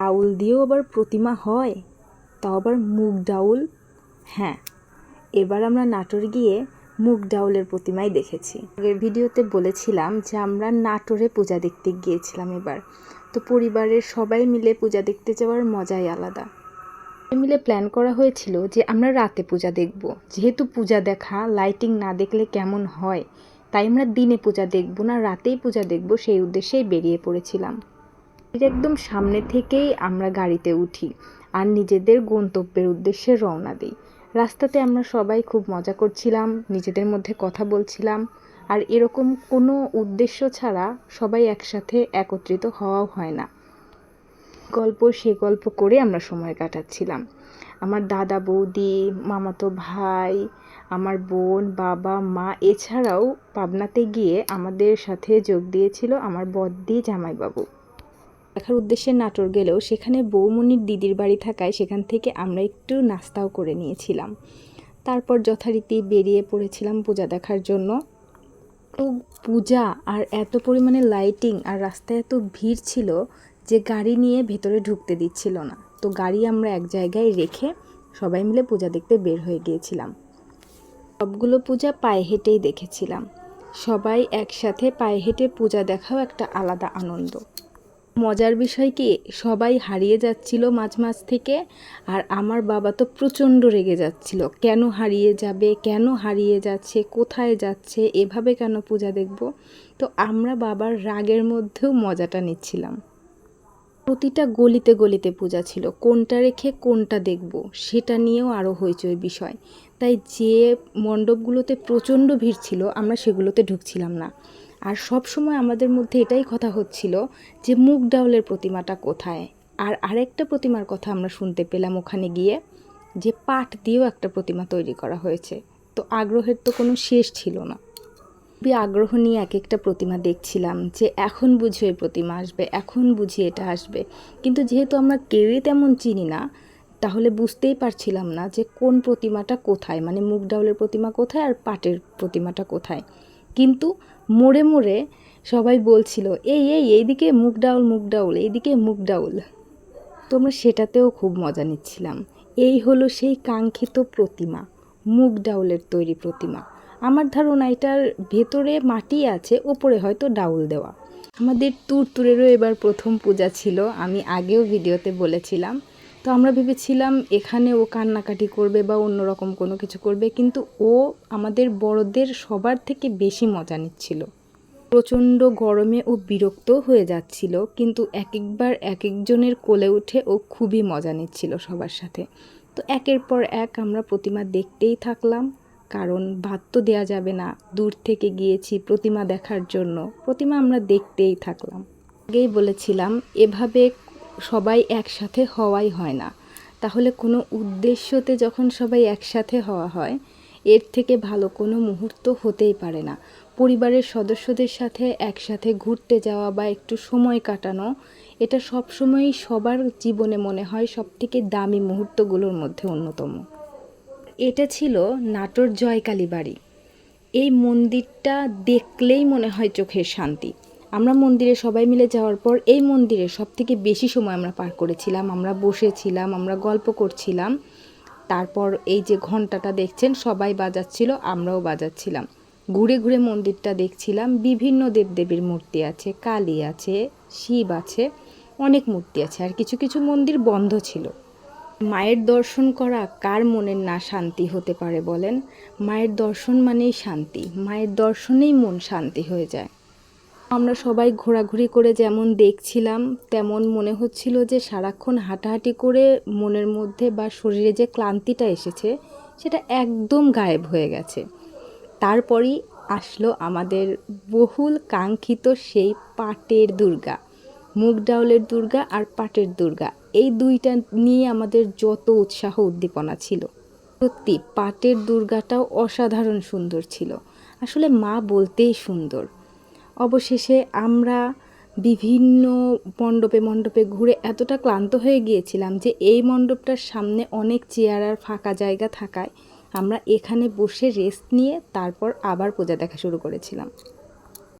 ডাউল দিয়েও আবার প্রতিমা হয়, তাও আবার মুগ ডাউল। হ্যাঁ এবার আমরা নাটোর গিয়ে মুগ ডাউলের প্রতিমাই দেখেছি। আগের ভিডিওতে বলেছিলাম যে আমরা নাটোরে পূজা দেখতে গিয়েছিলাম এবার। তো পরিবারের সবাই মিলে পূজা দেখতে যাওয়ার মজাই আলাদা। মিলে প্ল্যান করা হয়েছিল যে আমরা রাতে পূজা দেখব। যেহেতু পূজা দেখা লাইটিং না দেখলে কেমন হয়? তাই আমরা দিনে পূজা দেখব না, রাতেই পূজা দেখব সেই উদ্দেশ্যেই বেরিয়ে পড়েছিলাম। একদম সামনে থেকেই আমরা গাড়িতে উঠি আর নিজেদের গন্তব্যের উদ্দেশ্যে রওনা দিই। রাস্তাতে আমরা সবাই খুব মজা করছিলাম, নিজেদের মধ্যে কথা বলছিলাম আর এরকম কোনো উদ্দেশ্য ছাড়া সবাই একসাথে একত্রিত হওয়াও হয় না। গল্প সে গল্প করে আমরা সময় কাটাচ্ছিলাম। আমার দাদা, বৌদি, মামাতো ভাই, আমার বোন, বাবা, মা এছাড়াও পাবনাতে গিয়ে আমাদের সাথে যোগ দিয়েছিল আমার বদ্দি জামাইবাবু। দেখার উদ্দেশ্যে নাটোর গেলেও সেখানে বৌমনির দিদির বাড়ি থাকায় সেখান থেকে আমরা একটু নাস্তাও করে নিয়েছিলাম। তারপর যথারীতি বেরিয়ে পড়েছিলাম পূজা দেখার জন্য। তো পূজা, আর এত পরিমাণে লাইটিং আর রাস্তায় এত ভিড় ছিল যে গাড়ি নিয়ে ভেতরে ঢুকতে দিচ্ছিল না। তো গাড়ি আমরা এক জায়গায় রেখে সবাই মিলে পূজা দেখতে বের হয়ে গিয়েছিলাম। সবগুলো পূজা পায়ে হেঁটেই দেখেছিলাম। সবাই একসাথে পায়ে হেঁটে পূজা দেখাও একটা আলাদা আনন্দ। মজার বিষয় কি? সবাই হারিয়ে যাচ্ছিল মাঝ মাঝ থেকে, আর আমার বাবা তো প্রচণ্ড রেগে যাচ্ছিল। কেন হারিয়ে যাবে? কেন হারিয়ে যাচ্ছে? কোথায় যাচ্ছে? এভাবে কেন পূজা দেখব? তো আমরা বাবার রাগের মধ্যেও মজাটা নিচ্ছিলাম। প্রতিটা গলিতে গলিতে পূজা ছিল। কোনটা রেখে কোনটা দেখব? সেটা নিয়েও আরও হইচই বিষয়। তাই যে মণ্ডপগুলোতে প্রচণ্ড ভিড় ছিল, আমরা সেগুলোতে ঢুকছিলাম না। আর সব সময় আমাদের মধ্যে এটাই কথা হচ্ছিল যে মুগ ডাউলের প্রতিমাটা কোথায়। আর আরেকটা প্রতিমার কথা আমরা শুনতে পেলাম ওখানে গিয়ে, যে পাট দিয়েও একটা প্রতিমা তৈরি করা হয়েছে। তো আগ্রহের তো কোনো শেষ ছিল না। খুবই আগ্রহ নিয়ে এক একটা প্রতিমা দেখছিলাম যে এখন বুঝি ওই প্রতিমা আসবে, এখন বুঝি এটা আসবে। কিন্তু যেহেতু আমরা কেউই তেমন চিনি না, তাহলে বুঝতেই পারছিলাম না যে কোন প্রতিমাটা কোথায়। মানে মুগ ডাউলের প্রতিমা কোথায় আর পাটের প্রতিমাটা কোথায়। কিন্তু মোড়ে মোড়ে সবাই বলছিল, এই এই, এইদিকে মুগ ডাউল মুগ ডাউল, এইদিকে মুগ ডাউল। তোমরা সেটাতেও খুব মজা নিচ্ছিলাম। এই হলো সেই কাঙ্ক্ষিত প্রতিমা মুগ ডাউলের তৈরি প্রতিমা। আমার ধারণা এটার ভেতরে মাটি আছে, ওপরে হয়তো ডাউল দেওয়া। আমাদের তুরতুরেরও এবার প্রথম পূজা ছিল, আমি আগেও ভিডিওতে বলেছিলাম। তো আমরা ভেবেছিলাম এখানে ও কান্নাকাটি করবে বা অন্যরকম কোনো কিছু করবে, কিন্তু ও আমাদের বড়দের সবার থেকে বেশি মজা নিচ্ছিল। প্রচণ্ড গরমে ও বিরক্ত হয়ে যাচ্ছিল, কিন্তু এক একবার এক একজনের কোলে উঠে ও খুবই মজা নিচ্ছিল সবার সাথে। তো একের পর এক আমরা প্রতিমা দেখতেই থাকলাম, কারণ ভাত তো দেওয়া যাবে না, দূর থেকে গিয়েছি প্রতিমা দেখার জন্য। প্রতিমা আমরা দেখতেই থাকলাম। আগেই বলেছিলাম, এভাবে সবাই একসাথে হওয়াই হয় না। তাহলে কোনো উদ্দেশ্যতে যখন সবাই একসাথে হওয়া হয়, এর থেকে ভালো কোনো মুহূর্ত হতেই পারে না। পরিবারের সদস্যদের সাথে একসাথে ঘুরতে যাওয়া বা একটু সময় কাটানো, এটা সবসময়ই সবার জীবনে মনে হয় সবথেকে দামি মুহূর্তগুলোর মধ্যে অন্যতম। এটা ছিল নাটোর জয়কালী বাড়ি। এই মন্দিরটা দেখলেই মনে হয় চোখের শান্তি। আমরা মন্দিরে সবাই মিলে যাওয়ার পর এই মন্দিরে সব থেকে বেশি সময় আমরা পার করেছিলাম। আমরা বসেছিলাম, আমরা গল্প করছিলাম। তারপর এই যে ঘন্টাটা দেখছেন, সবাই বাজাচ্ছিল, আমরাও বাজাচ্ছিলাম। ঘুরে ঘুরে মন্দিরটা দেখছিলাম। বিভিন্ন দেবদেবীর মূর্তি আছে, কালী আছে, শিব আছে, অনেক মূর্তি আছে। আর কিছু কিছু মন্দির বন্ধ ছিল। মায়ের দর্শন করা কার মনের না শান্তি হতে পারে বলেন? মায়ের দর্শন মানেই শান্তি। মায়ের দর্শনেই মন শান্তি হয়ে যায়। আমরা সবাই ঘোরাঘুরি করে যেমন দেখছিলাম, তেমন মনে হচ্ছিল যে সারাক্ষণ হাঁটাহাঁটি করে মনের মধ্যে বা শরীরে যে ক্লান্তিটা এসেছে, সেটা একদম গায়েব হয়ে গেছে। তারপরই আসলো আমাদের বহুল কাঙ্ক্ষিত সেই পাটের দুর্গা, মুগ ডাউলের দুর্গা আর পাটের দুর্গা। এই দুইটা নিয়ে আমাদের যত উৎসাহ উদ্দীপনা ছিল। সত্যি, পাটের দুর্গাটাও অসাধারণ সুন্দর ছিল। আসলে মা বলতেই সুন্দর। অবশেষে আমরা বিভিন্ন মণ্ডপে মণ্ডপে ঘুরে এতটা ক্লান্ত হয়ে গিয়েছিলাম যে এই মণ্ডপটার সামনে অনেক চেয়ার আর ফাঁকা জায়গা থাকায় আমরা এখানে বসে রেস্ট নিয়ে তারপর আবার পূজা দেখা শুরু করেছিলাম।